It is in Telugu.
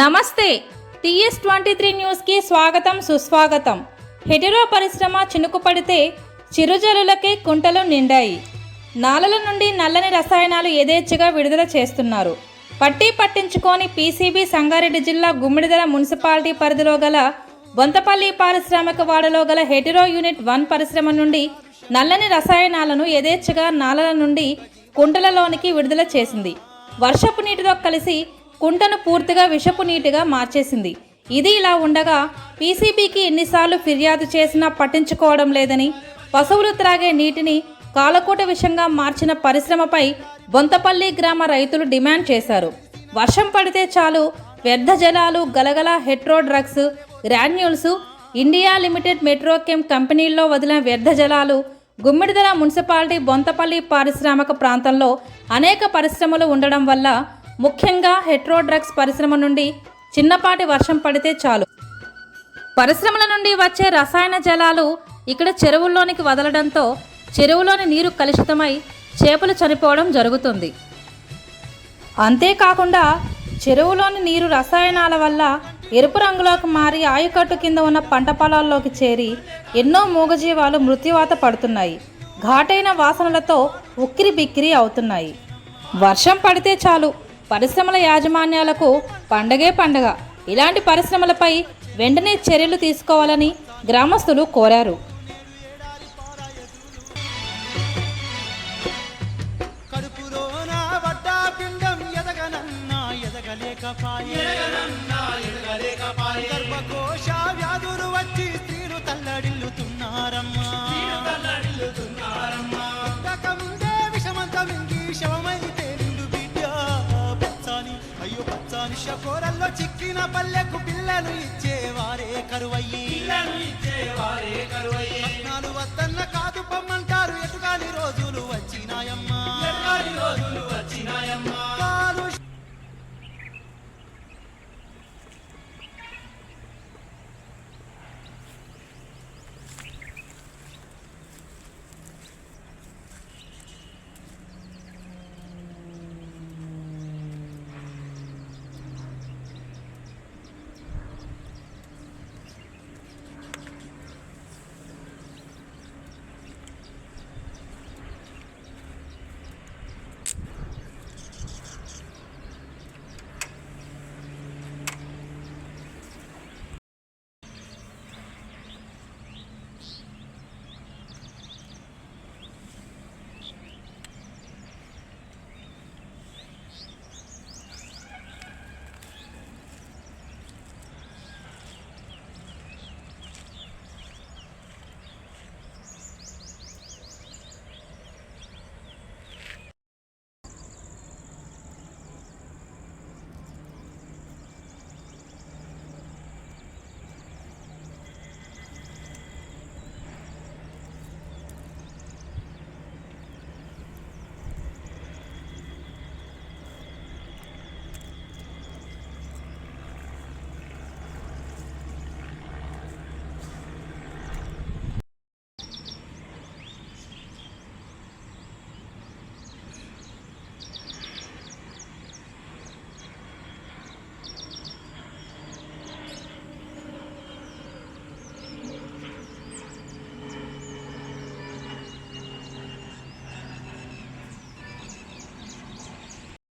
నమస్తే. టీఎస్ ట్వంటీ త్రీ న్యూస్కి స్వాగతం సుస్వాగతం. హెటెరో పరిశ్రమ చినుకు పడితే చిరుజలులకే కుంటలు నిండాయి. నాలల నుండి నల్లని రసాయనాలు యథేచ్ఛగా విడుదల చేస్తున్నారు. పట్టి పట్టించుకొని పీసీబీ సంగారెడ్డి జిల్లా గుమ్మిడిదల మున్సిపాలిటీ పరిధిలో గల బొంతపల్లి పారిశ్రామిక వాడలో గల హెటిరో యూనిట్ వన్ పరిశ్రమ నుండి నల్లని రసాయనాలను యథేచ్ఛగా నాలల నుండి కుంటలలోనికి విడుదల చేసింది. వర్షపు నీటితో కలిసి కుంటను పూర్తిగా విషపు నీటిగా మార్చేసింది. ఇది ఇలా ఉండగా పీసీబీకి ఎన్నిసార్లు ఫిర్యాదు చేసినా పట్టించుకోవడం లేదని పశువులు త్రాగే నీటిని కాలకూట విషంగా మార్చిన పరిశ్రమపై బొంతపల్లి గ్రామ రైతులు డిమాండ్ చేశారు. వర్షం పడితే చాలు వ్యర్థ జలాలు గలగల Hetero drugs Granules India limited Metrochem కంపెనీల్లో వదిలిన వ్యర్థ జలాలు గుమ్మిడిదల మున్సిపాలిటీ బొంతపల్లి పారిశ్రామిక ప్రాంతంలో అనేక పరిశ్రమలు ఉండడం వల్ల ముఖ్యంగా హెట్రో డ్రగ్స్ పరిశ్రమ నుండి చిన్నపాటి వర్షం పడితే చాలు. పరిశ్రమల నుండి వచ్చే రసాయన జలాలు ఇక్కడ చెరువుల్లోనికి వదలడంతో చెరువులోని నీరు కలుషితమై చేపలు చనిపోవడం జరుగుతుంది. అంతేకాకుండా చెరువులోని నీరు రసాయనాల వల్ల ఎరుపు రంగులోకి మారి ఆయుకట్టు కింద ఉన్న పంట పొలాల్లోకి చేరి ఎన్నో మూగజీవాలు మృత్యువాత పడుతున్నాయి. ఘాటైన వాసనలతో ఉక్కిరి బిక్కిరి అవుతున్నాయి. వర్షం పడితే చాలు. పరిశ్రమల యాజమాన్యాలకు పండగే పండగ. ఇలాంటి పరిశ్రమలపై వెంటనే చర్యలు తీసుకోవాలని గ్రామస్తులు కోరారు. ఎదగనన్నా ఎదగలేకపాయే కోరల్లో చిక్కిన పల్లెకు పిల్లను ఇచ్చేవారే కరువయ్యి. నాలుగు వద్దన్న కాదు బొమ్మంటారు ఎటుకాని రోజు